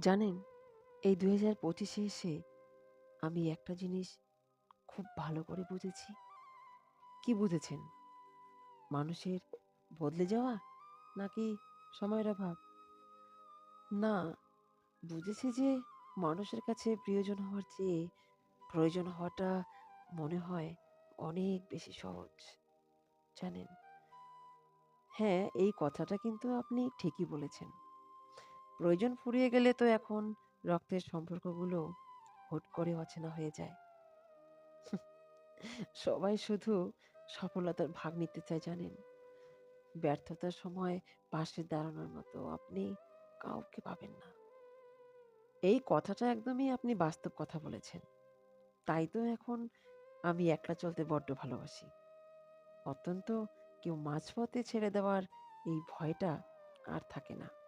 জানেন, এই দু হাজার পঁচিশে এসে আমি একটা জিনিস খুব ভালো করে বুঝেছি। কি বুঝেছেন? মানুষের বদলে যাওয়া নাকি সময়ের অভাব? না, বুঝেছি যে মানুষের কাছে প্রিয়জন হওয়ার চেয়ে প্রয়োজন হওয়াটা মনে হয় অনেক বেশি সহজ, জানেন? হ্যাঁ এই কথাটা কিন্তু আপনি ঠিকই বলেছেন। প্রয়োজন ফুরিয়ে গেলে তো এখন রক্তের সম্পর্কগুলো হুট করে অচেনা হয়ে যায়। সবাই শুধু সফলতার ভাগ নিতে চায়, জানেন? ব্যর্থতার সময় পাশে দাঁড়ানোর মতো আপনি কাউকে পাবেন না। এই কথাটা একদমই আপনি বাস্তব কথা বলেছেন। তাই তো এখন আমি একলা চলতে বড্ড ভালোবাসি। অত্যন্ত কেউ মাঝপথে ছেড়ে দেওয়ার এই ভয়টা আর থাকে না।